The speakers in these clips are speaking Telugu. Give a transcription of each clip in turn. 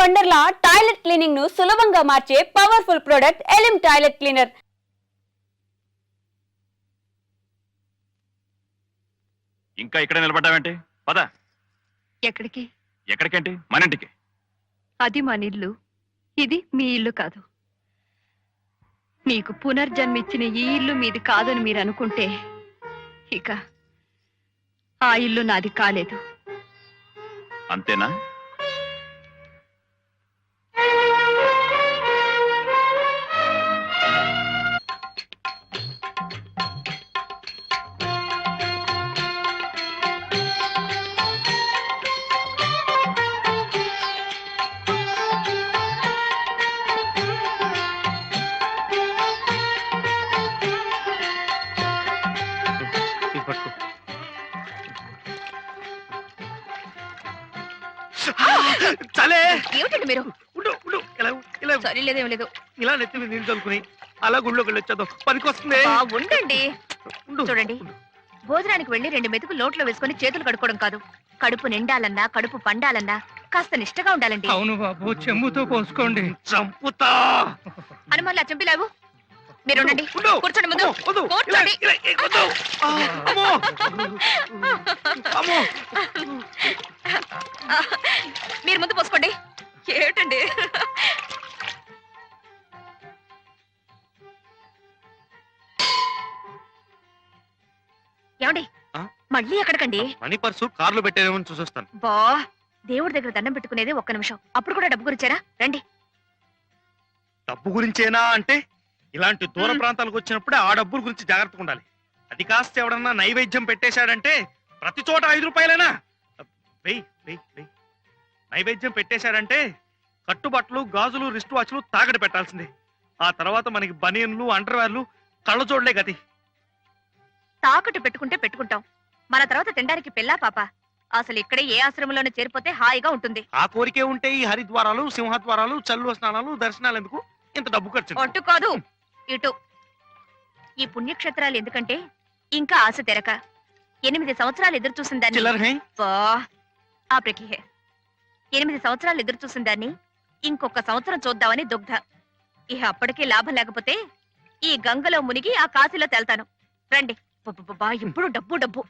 వండర్లా టాయిలెట్ క్లీనింగ్ను సులభంగా మార్చే పవర్ఫుల్ ప్రొడక్ట్ ఎలిమ్ టాయిలెట్ క్లీనర్. ఇంకా ఇక్కడ నిలబడ్డావేంటి? పద. ఎక్కడికి? ఎక్కడికేంటి? మన ఇంటికి. అది మన ఇల్లు. ఇది మీ ఇల్లు కాదు. మీకు పునర్జన్మిచ్చిన ఈ ఇల్లు మీది కాదని మీరు అనుకుంటే ఇక ఆ ఇల్లు నాది కాలేదు. అంతేనా? లేదేం లేదు. ఇలా నెత్తి మీద నీళ్ళు చల్లుకుని అలా గుళ్ళోకి వెళ్ళి వచ్చేద్దాం. పనికొస్తుంది. బా, ఉండండి. ఉండు. చూడండి. భోజనానికి వెళ్ళి రెండు మెతుకులు నోట్లో వేసుకొని చేతులు కడుక్కోవడం కాదు. కడుపు నిండాలన్నా కడుపు పండాలన్నా కాస్త నిష్టగా ఉండాలండి. అవును బాబు చెమ్ముతో పోసుకోండి. చంపుతా. అనుమానులు చంపిలావు మీరు ఉండండి. ఉండు. కూర్చోండి ముందు. అమ్మో, వద్దు. ఇలా, కూర్చోండి. ఇలా, ఏ, వద్దు. ఆ, అమ్మో. అమ్మో. మీరు ముందు పోసుకోండి. ఏమిటండి? ఏమండి? ఆ? మళ్ళీ ఎక్కడికండి? మనీ పర్సు కార్లో పెట్టేదేమో చూసొస్తాను. బా దేవుడి దగ్గర దండం పెట్టుకునేది ఒక్క నిమిషం. అప్పుడు కూడా డబ్బు గురించారా రండి. డబ్బు గురించేనా అంటే ఇలాంటి దూర. ప్రాంతాలకు వచ్చినప్పుడే ఆ డబ్బుల గురించి జాగ్రత్తగా ఉండాలి. అది కాస్త ఎవడన్నా నైవేద్యం పెట్టేశాడంటే ప్రతి చోట ఐదు రూపాయలేనా? వెయ్యి వెయ్యి వెయ్యి నైవేద్యం పెట్టేశాడంటే కట్టుబట్టలు గాజులు రిస్ట్ వాచ్లు తాకట పెట్టాల్సిందే. ఆ తర్వాత మనకి బనియన్లు అండర్వేర్లు కళ్ళజోడ్లే గతి. తాకట్టు పెట్టుకుంటే పెట్టుకుంటాం. మన తర్వాత తినడానికి పెళ్ళా పాప. అసలు ఇక్కడే ఏ ఆశ్రమంలోనే చేరిపోతే హాయిగా ఉంటుంది. ఆ కోరికే ఉంటే ఈ హరిద్వారాలు సింహద్వారాలు చల్లు స్నానాలు దర్శనాలు ఎందుకు? ఇంత డబ్బు ఖర్చు అటు కాదు. ఇటు. ఈ పుణ్యక్షేత్రాలు ఎందుకంటే ఇంకా ఆశ తెరక. ఎనిమిది సంవత్సరాలు ఎదురు చూసిన దాన్ని చిల్లర హే బా, ఆపరికి హే ఎనిమిది సంవత్సరాలు ఎదురు చూసిన దాన్ని ఇంకొక సంవత్సరం చూద్దామని దుగ్ధ. ఇహ అప్పటికే లాభం లేకపోతే ఈ గంగలో మునిగి ఆ కాశీలో తేల్తాను. రండి. బా ఇప్పుడు డబ్బు డబ్బు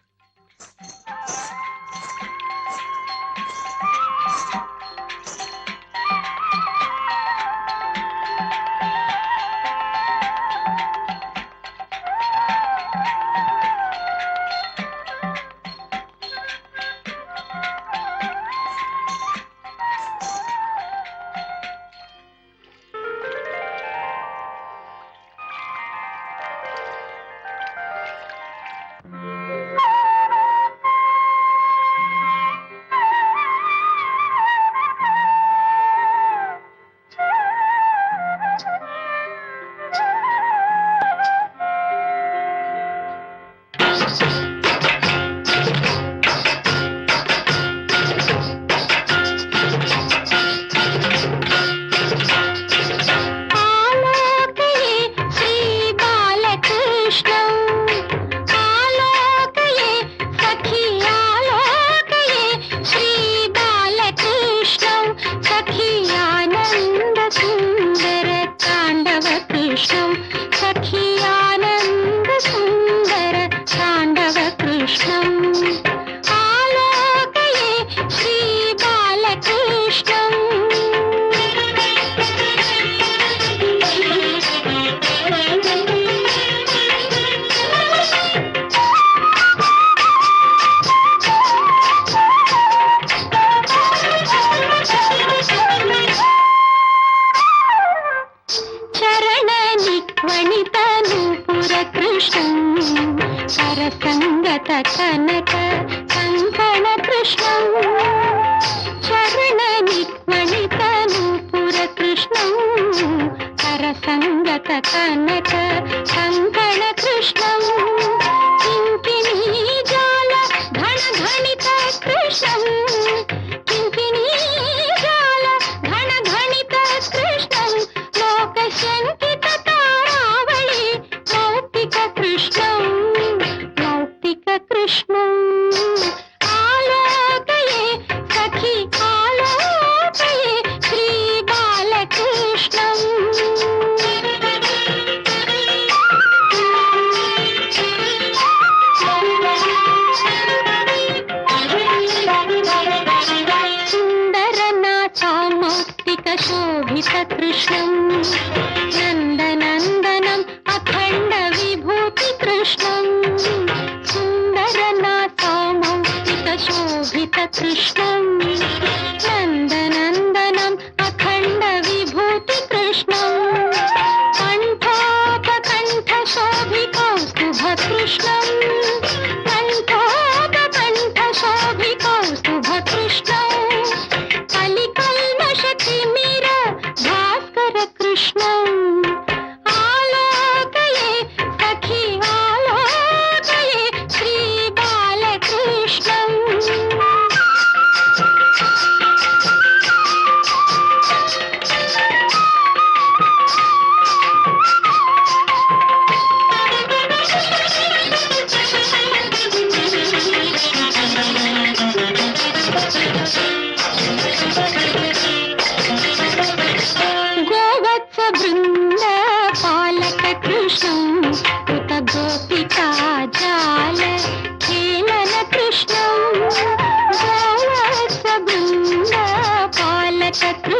first. సరసంగత కనక శంకర కృష్ణం చింతిని జాల ఘన ఘణిత కృష్ణం शोभितकृष्णम्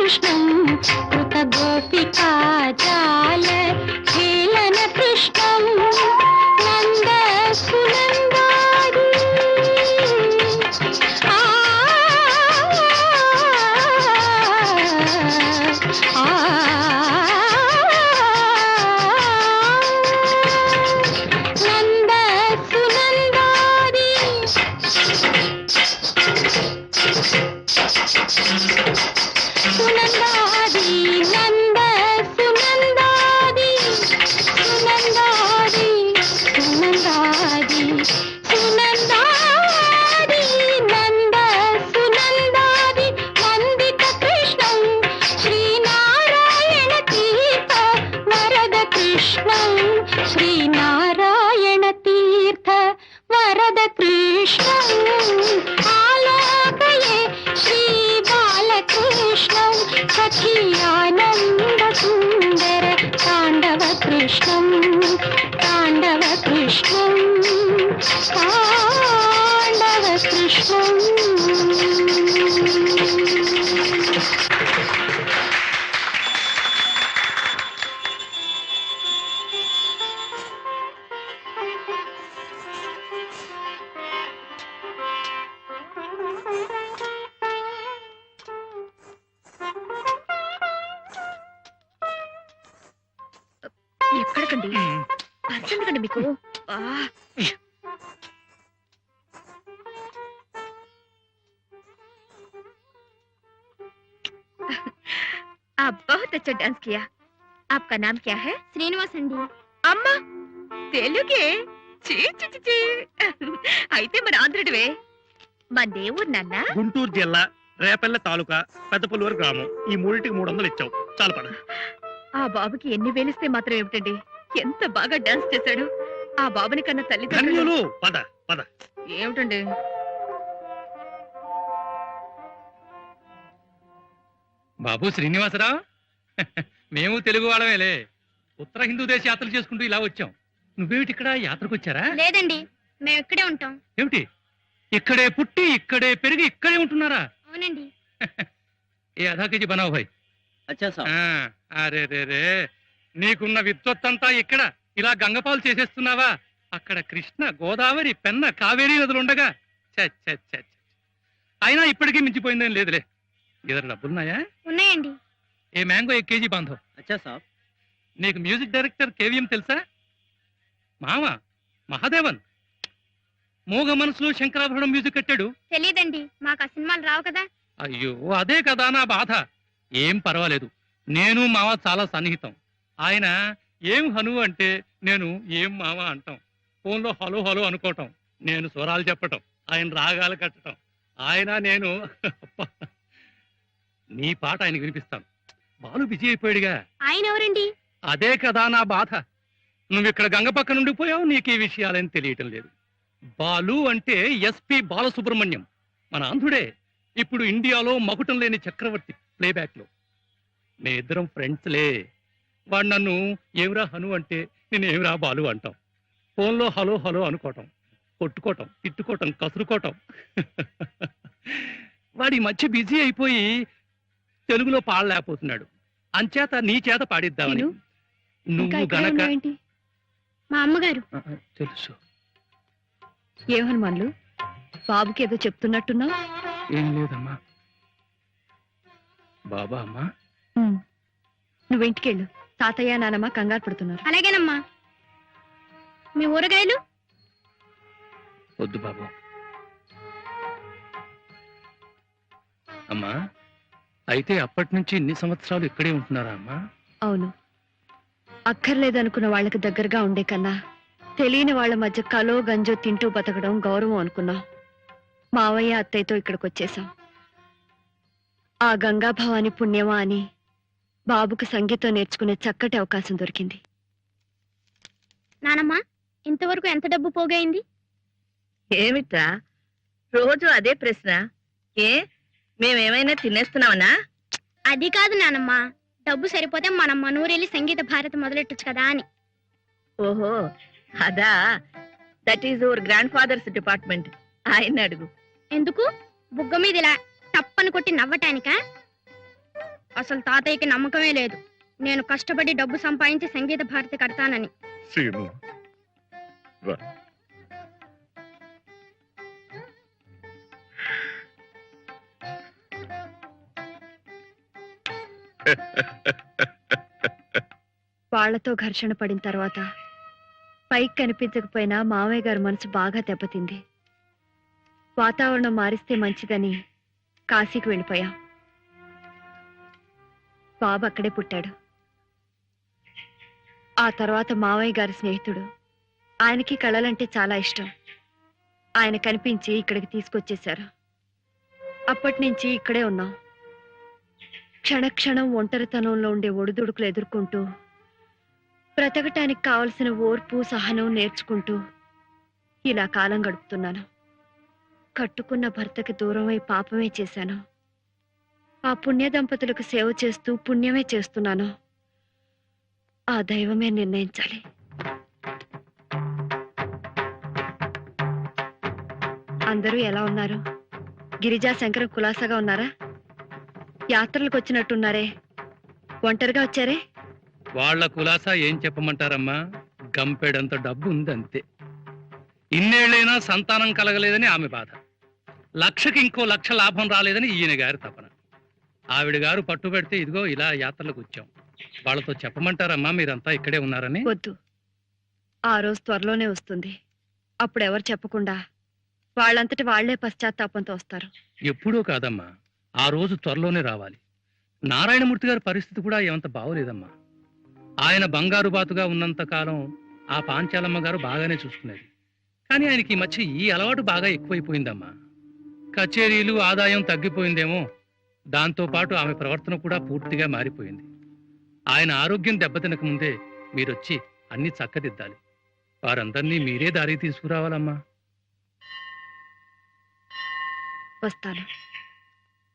कृष्णं कृतगोपिका गिका अच्छा डांस किया आपका नाम क्या है శ్రీనివాస్ అండి అమ్మా తెలుగే చీ చీ చీ, చీ. అయితే మన ఆంధ్రుడివే మన దేవుడు నాన్న గుంటూరు జిల్లా రేపల్లె తాలూకా పెద్దపల్లూరు గ్రామం ఈ మూడింటికి మూడు వందలు ఇచ్చావు చాలు పద ఆ బాబుకి ఎన్ని వేలిస్తే మాత్రం ఏమిటండి ఎంత బాగా డాన్స్ చేశాడు ఆ బాబుని కన్నా తల్లిదండ్రులు ధన్యులు పద పద ఏమిటండి బాబు శ్రీనివాసరావు మేము తెలుగు వాళ్ళమేలే. ఉత్తర హిందూ దేశ యాత్రలు చేసుకుంటూ ఇలా వచ్చాం. నువ్వేమిటి ఇక్కడ యాత్రకు వచ్చారా? లేదండి మేము ఇక్కడే ఉంటాం. ఏమిటి? ఇక్కడే పుట్టి ఇక్కడే పెరిగి ఇక్కడే ఉంటున్నారా? అవునండి. ఏ అధా కేజీ బనావు భాయ్ ఆ, అరే రే రే. నీకున్న విద్వత్తంతా ఇక్కడ. ఇలా గంగపాలు చేసేస్తున్నావా? అక్కడ కృష్ణ గోదావరి పెన్న కావేరీ నదులు ఉండగా. ఛ, ఛ, ఛ, ఛ. అయినా ఇప్పటికీ మించిపోయిందేం లేదులే. ఇద్దరు డబ్బులున్నాయా? ఉన్నాయండి. ఏ మ్యాంగో ఏ కేజీ బాంధవ్? అచ్చా సాబ్. నీకు మ్యూజిక్ డైరెక్టర్ కేవీఎం తెలుసా? మామ మహాదేవన్. మూగ మనసులో శంకరాభరణం మ్యూజిక్ కట్టాడు. తెలియదండి మాకు ఆ సినిమాలు రావు కదా. అయ్యో అదే కదా నా బాధ. ఏం పర్వాలేదు. నేను మావ చాలా సన్నిహితం. ఆయన ఏం హను అంటే నేను ఏం మావ అంటాం. ఫోన్లో హలో హలో అనుకోవటం. నేను స్వరాలు చెప్పటం. ఆయన రాగాలు కట్టటం. ఆయన నేను నీ పాట ఆయనకి వినిపిస్తాను. బాలు బిజీ అయిపోయాడుగా. ఆయన ఎవరండి? అదే కదా నా బాధ. నువ్వు ఇక్కడ గంగ పక్క నుండి పోయావు నీకు ఈ విషయాలేం తెలియటం లేదు. బాలు అంటే ఎస్పి బాలసుబ్రహ్మణ్యం. మన ఆంధ్రుడే. ఇప్పుడు ఇండియాలో మకుటం లేని చక్రవర్తి ప్లేబ్యాక్లో మే ఇద్దరం ఫ్రెండ్స్లే. వాడు నన్ను ఏమిరా హను అంటే నేను ఏమిరా బాలు అంటాం. ఫోన్లో హలో హలో అనుకోవటం కొట్టుకోవటం తిట్టుకోవటం కసురుకోవటం. వాడి మధ్య బిజీ అయిపోయి తెలుగులో పాడలేకపోతున్నాడు. అంచేత నీ చేత పాడిద్దామని. నేను? ఇంకా నువ్వు ఇక్కడే గనక ఉన్నావేంటి? మా అమ్మగారు. ఆ, ఆ, తెలుసు. ఏం హనుమాన్లు? బాబుకి ఏదో చెప్తున్నట్టున్నావు? ఏం లేదమ్మా. బాబా అమ్మా. నువ్వు ఇంటికెళ్ళు. తాతయ్య నానమ్మ కంగారు పడుతున్నారు. అలాగేనమ్మా. మీ ఊరగాయలు? వద్దు బాబు. అమ్మా. అయితే అప్పటి నుంచి ఇన్ని సంవత్సరాలు ఇక్కడే ఉంటున్నారా అమ్మా? అవును. అక్కర్లేదనుకున్న వాళ్ళకి దగ్గరగా ఉండే కన్నా తెలియని వాళ్ళ మధ్య కలో గంజో తింటూ బతకడం గౌరవం అనుకున్నాం. మావయ్య అత్తయ్యతో ఇక్కడికి వచ్చేసాం ఆ గంగా భవాని పుణ్యమా అని బాబుకు సంగీతం నేర్చుకునే చక్కటి అవకాశం దొరికింది. నానమ్మ ఇంతవరకు ఎంత డబ్బు పోగైంది? ఏమిట్రా? రోజు అదే ప్రశ్న. ఏ? మేమేమైనా తినేస్తున్నామనా అది కాదు నానమ్మ. డబ్బు సరిపోతే మనం మనూరెళ్ళి సంగీత భారతి మొదలెట్టొచ్చు కదా అని. ఓహో అదా. That is your grandfather's department ఆయన అడుగు. ఎందుకు? బుగ్గ మీద ఇలా తప్పని కొట్టి నవ్వటానికా? అసలు తాతయ్యకి నమ్మకమే లేదు. నేను కష్టపడి డబ్బు సంపాదించి సంగీత భారతి కడతానని. సీను వాళ్ళతో ఘర్షణ పడిన తర్వాత పైకి కనిపించకపోయినా మామయ్య గారి మనసు బాగా దెబ్బతింది. వాతావరణం మారిస్తే మంచిదని కాశీకి వెళ్ళిపోయాం. బాబు అక్కడే పుట్టాడు. ఆ తర్వాత మామయ్య గారి స్నేహితుడు. ఆయనకి కళలంటే చాలా ఇష్టం. ఆయన కనిపించి ఇక్కడికి తీసుకొచ్చేశారు. అప్పటి నుంచి ఇక్కడే ఉన్నాం. క్షణక్షణం ఒంటరితనంలో ఉండే ఒడిదుడుకులు ఎదుర్కొంటూ బ్రతకటానికి కావలసిన ఓర్పు సహనం నేర్చుకుంటూ ఇలా కాలం గడుపుతున్నాను. కట్టుకున్న భర్తకి దూరమై పాపమే చేశాను. ఆ పుణ్య దంపతులకు సేవ చేస్తూ పుణ్యమే చేస్తున్నాను. ఆ దైవమే నిర్ణయించాలి. అందరూ ఎలా ఉన్నారు? గిరిజా శంకరం కులాసాగా ఉన్నారా? యాత్రలకు వచ్చినట్టున్నారే ఒంటరిగా వచ్చారే? వాళ్ళ కులాసా ఏం చెప్పమంటారమ్మా? గంపెడంత డబ్బు ఉందంతే ఇన్నేళ్ళైనా సంతానం కలగలేదని ఆమె బాధ. లక్షకి ఇంకో లక్ష లాభం రాలేదని ఈయన గారి తపన. ఆవిడ గారు పట్టుబెడితే ఇదిగో ఇలా యాత్రలకు వచ్చాం వాళ్ళతో చెప్పమంటారమ్మా మీరంతా ఇక్కడే ఉన్నారని? వద్దు. ఆ రోజు త్వరలోనే వస్తుంది. అప్పుడు ఎవరు చెప్పకుండా వాళ్ళంతటి వాళ్ళే పశ్చాత్తాపంతో వస్తారు. ఎప్పుడూ కాదమ్మా. ఆ రోజు త్వరలోనే రావాలి. నారాయణమూర్తి గారి పరిస్థితి కూడా ఏమంత బాగోలేదమ్మా. ఆయన బంగారు బాతుగా ఉన్నంతకాలం ఆ పాంచాలమ్మ గారు బాగానే చూసుకునేది. కానీ ఆయనకి ఈ మధ్య ఈ అలవాటు బాగా ఎక్కువైపోయిందమ్మా. కచేరీలు ఆదాయం తగ్గిపోయిందేమో. దాంతో పాటు ఆమె ప్రవర్తన కూడా పూర్తిగా మారిపోయింది. ఆయన ఆరోగ్యం దెబ్బతినక ముందే మీరొచ్చి అన్ని చక్కదిద్దాలి. వారందరినీ మీరే దారి తీసుకురావాలమ్మా. వస్తాను.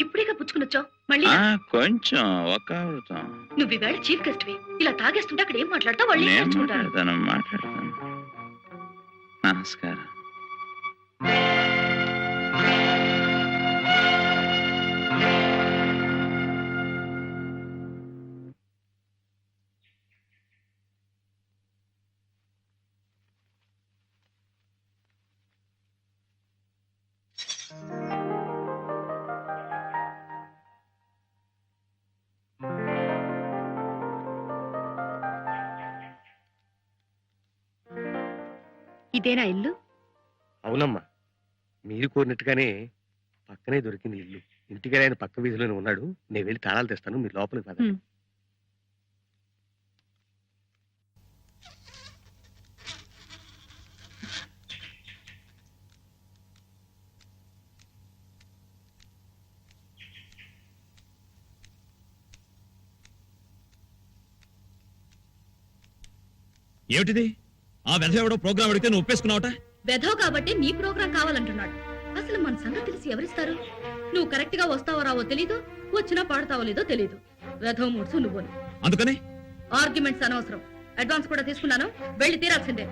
ఇప్పుడేగా పుచ్చుకునొచ్చావు మళ్ళీ? ఆ, కొంచెం ఒక ఆవృతం నువ్వు ఈవేళ చీఫ్ గెస్ట్ ఇలా తాగేస్తుంటే అక్కడ ఏం మాట్లాడతావు? వాళ్ళు ఏం నేను నేర్చుకుంటారు మాట్లాడతాను మాట్లాడతాను. నమస్కారం. ఇదేనా ఇల్లు? అవునమ్మా. మీరు కోరినట్టుగానే పక్కనే దొరికింది ఇల్లు. ఇంటికి ఆయన పక్క వీధిలోనే ఉన్నాడు. నేను వెళ్ళి తాళాలు తెస్తాను. మీరు లోపలికి పద ఏమిటిది? ఆ వెధ ఎవడో ప్రోగ్రామ్ అడిగితే నువ్వు ఒప్పేసుకున్నావట? వెధవ్ కాబట్టి నీ ప్రోగ్రాం కావాలంటున్నాడు. అసలు మన సంగతి తెలిసి ఎవరిస్తారు? నువ్వు కరెక్ట్గా వస్తావో రావో తెలీదు వచ్చినా పాడతావో లేదో తెలీదు. వెధవ్ మూడ్సు నువ్వు అందుకని? ఆర్గ్యుమెంట్స్ అనవసరం. అడ్వాన్స్ కూడా తీసుకున్నాను. వెళ్ళి తీరాల్సిందే.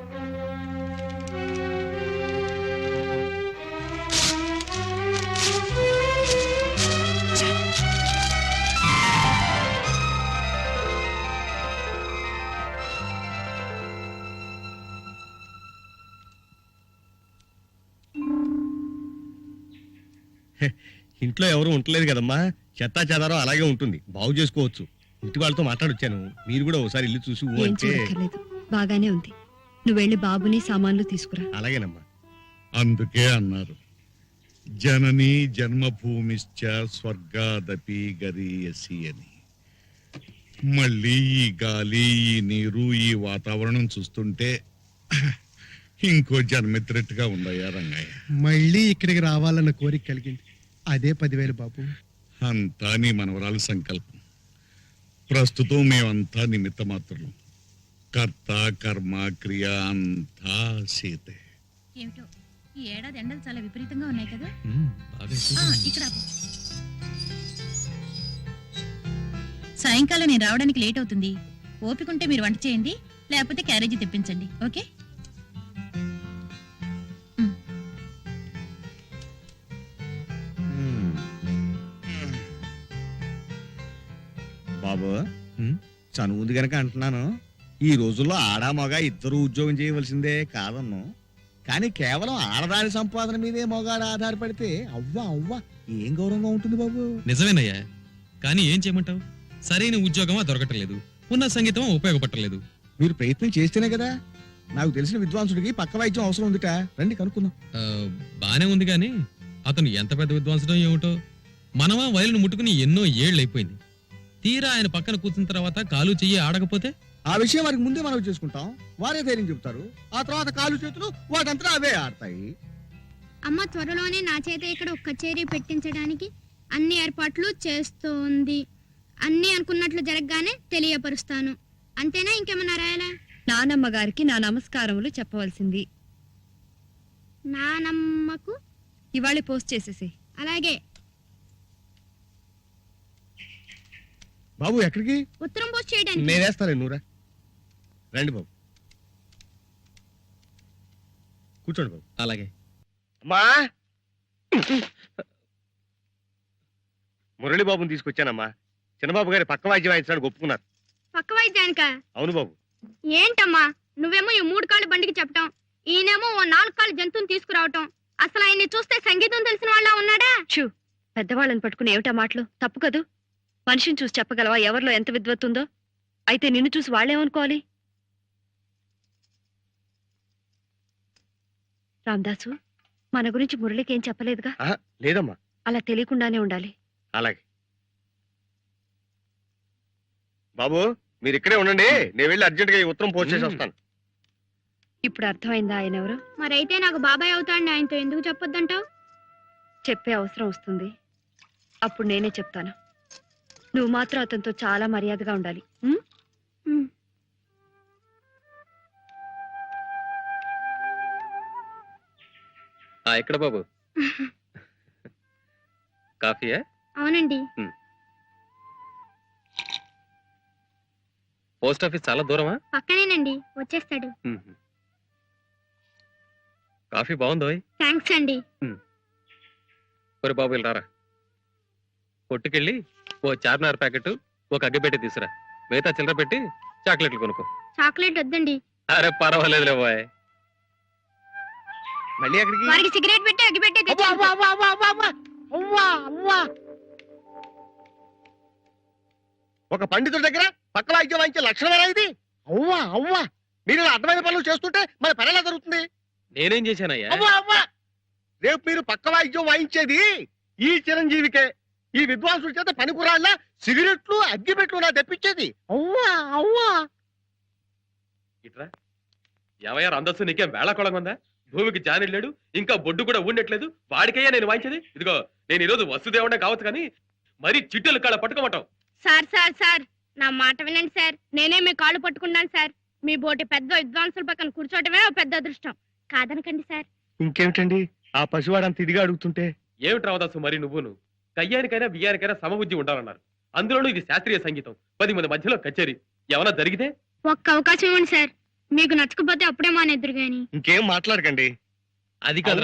ఇంట్లో ఎవరు ఉండలేదు కదమ్మా. చెత్తా చెదారం అలాగే ఉంటుంది. బాగు చేసుకోవచ్చు. ఇంటి వాళ్ళతో మాట్లాడొచ్చాను. మీరు కూడా ఒకసారి ఇల్లు చూసి ఊ ఏం అంటే చూడక్కర్లేదు. బాగానే ఉంది. నువ్వు వెళ్ళి బాబుని సామాన్లు తీసుకురా. అలాగేనమ్మా. అందుకే అన్నారు. జనని జన్మభూమిశ్చ స్వర్గాదపి గరీయసి అని. మళ్ళీ ఈ గాలి ఈ నీరు ఈ వాతావరణం చూస్తుంటే ఇంకో జన్మెత్తినట్టుగా ఉందయ్యా రంగయ్య. మళ్ళీ ఇక్కడికి రావాలన్న కోరిక కలిగింది. అదే పదివేలు బాబు అంతా నీ మనవరాలు సంకల్పం. ప్రస్తుతం మేమంతా నిమిత్త మాత్రం కర్త కర్మ క్రియ అంతా సీతే ఏమిటో? ఈ ఏడాది ఎండలు చాలా విపరీతంగా ఉన్నాయి కదా? ఇక్కడ సాయంకాలం నేను రావడానికి లేట్ అవుతుంది. ఓపికంటే మీరు వంట చేయండి లేకపోతే క్యారేజీ తెప్పించండి ఓకే? బాబు. చనువుంది గనక అంటున్నాను. ఈ రోజుల్లో ఆడా మగ ఇద్దరు ఉద్యోగం చేయవలసిందే కాదన్ను. కానీ కేవలం ఆడదాని సంపాదన మీదే మొగాడు ఆధారపడితే అవ్వ అవ్వ ఏం గౌరవంగా ఉంటుంది బాబు? నిజమేనయ్యా. కానీ ఏం చేయమంటావు? సరైన ఉద్యోగమా దొరకటలేదు. ఉన్న సంగీతం ఉపయోగపడలేదు మీరు ప్రయత్నం చేస్తేనే కదా. నాకు తెలిసిన విద్వాంసుడికి పక్క వైద్యం అవసరం ఉందిట. రండి కనుక్కుందాం. బానే ఉంది కానీ అతను ఎంత పెద్ద విద్వాంసడం ఏమిటో. మనమా వయలును ముట్టుకుని ఎన్నో ఏళ్ళు అయిపోయింది తీరా ఆయన పక్కన కూర్చున్న తర్వాత కాలు చెయ్యి ఆడకపోతే? ఆ విషయం వారికి ముందే మనం చేసుకుంటాం. వారే ధైర్యం చెబుతారు. ఆ తర్వాత కాలు చేతులు వాటంతా అవే ఆడతాయి. అమ్మ త్వరలోనే నా చేత ఇక్కడ ఒక కచేరీ పెట్టించడానికి అన్ని ఏర్పాట్లు చేస్తోంది. అన్ని అనుకున్నట్లు జరగగానే తెలియపరుస్తాను. అంతేనా ఇంకేమన్నా రాయాలా? నానమ్మ గారికి నా నమస్కారములు చెప్పవలసింది. నానమ్మకు? ఇవాళ పోస్ట్ చేసేసి అలాగే. బాబు ఎక్కడికి? ఉత్తరం పోస్ట్ చేయడానికి. నేనేస్తాలే నూరా రండి బాబు. కూర్చోండి బాబు. అలాగే. అమ్మా! మురళి బాబుని తీసుకొచ్చానమ్మా. చిన్నబాబు గారి పక్క వాద్యం వాయించడానికి ఒప్పుకున్నారు. పక్క వైద్యానికా అవును బాబు. ఏంటమ్మా? నువ్వేమో ఈ మూడు కాళ్ళు బండికి చెప్పటం ఈయనేమో ఓ నాలుగు కాళ్ళు జంతువుని తీసుకురావటం. అసలు ఆయన్ని చూస్తే సంగీతం తెలిసిన వాళ్ళ ఉన్నాడా? షూ పెద్దవాళ్ళని పట్టుకుని ఏమిటా మాటలు? తప్పు కదూ? మనిషిని చూసి చెప్పగలవా? ఎవరిలో ఎంత విద్వత్తుందో అయితే నిన్ను చూసి వాళ్ళేమనుకోవాలి? రామదాసు మన గురించి మురళికి ఏం చెప్పలేదుగా లేదమ్మా. అలా తెలియకుండానే ఉండాలి. అలాగే. బాబు మీరు ఇక్కడే ఉండండి. నేను వెళ్ళి అర్జెంట్గా ఈ ఉత్తరం పోస్ట్ చేసి వస్తాను. ఇప్పుడు అర్థమైందా ఆయన ఎవరు? మరైతే నాకు బాబాయ్ అవుతాండి ఆయనతో ఎందుకు చెప్పొద్దంటావు? చెప్పే అవసరం వస్తుంది. అప్పుడు నేనే చెప్తాను. నువ్వు మాత్రం అతనితో చాలా మర్యాదగా ఉండాలి. ఉం? ఎక్కడ బాబు? కాఫీయా? అవునండి. పోస్ట్ ఆఫీస్ చాలా దూరమా? పక్కనేనండి వచ్చేస్తాడు. కాఫీ బాగుందో థ్యాంక్స్ అండి. ఒరే బాబు ఇలా రారా? కొట్టుకెళ్ళి ఓ చార్మినార్ ప్యాకెట్ ఒక అగ్గిపెట్టి తీసురా. మిగతా చిల్లర పెట్టి చాక్లెట్లు కొనుక్కో. చాక్లెట్ వద్దండి. అరే పర్వాలేదులే బాయ్. మళ్ళీ ఎక్కడికి? వారికి సిగరెట్ పెట్టి అగ్గి పెట్టి అబ్బా, అబ్బా, అబ్బా, అబ్బా, అబ్బా, అబ్బా. అవ్వా, అవ్వా. ఒక పండితుడి దగ్గర పక్క వాయిద్యం వాయించే లక్షణమేనా ఇది? అవ్వా అవ్వా. మీరు ఇలా అర్థమైన పనులు చేస్తుంటే మన పని ఎలా జరుగుతుంది? నేనేం చేశానయ్యా? అవ్వా అవ్వా. రేపు మీరు పక్క వాయిద్యం వాయించేది ఈ చిరంజీవికే. ఈ విద్వాంసుల చేత పని కురాళ్ళ సిగరెట్లు అగ్గిపెట్లు నా తెప్పించేది. అవ్వా అవ్వా. ఇట్రా. ఏమయ్యా అందస్సు నీకేం వేళకోళం ఉందా? భూమికి జానిలేడు ఇంకా బొడ్డు కూడా ఉండట్లేదు వాడికయ్యా నేను వాయించేది. ఇదిగో నేను ఈరోజు వస్తుదేవడే కావచ్చు కానీ మరి చిట్టెలు కాళ్ళ పట్టుకోమంటావు. సార్ సార్ సార్ నా మాట వినండి సార్. నేనే మీ కాళ్ళు పట్టుకున్నాను సార్. మీ బోటి పెద్ద విద్వాంసుల పక్కన కూర్చోవటమే ఓ పెద్ద అదృష్టం. కాదనకండి సార్. ఇంకేమిటండి? ఆ పసివాడంత ఇదిగా అడుగుతుంటే? ఏమిటి రావదాసు మరి నువ్వును? కయ్యానికైనా బియ్యానికైనా సమబుద్ధి ఉండాలన్నారు. అందులోనూ ఇది శాస్త్రీయ సంగీతం. పది మంది మధ్యలో కచేరీ. ఏమైనా జరిగితే? ఒక్క అవకాశం ఇవ్వండి సార్. మీకు నచ్చకపోతే అప్పుడే మానేద్దరు గాని ఇంకేం మాట్లాడకండి. అది కాదు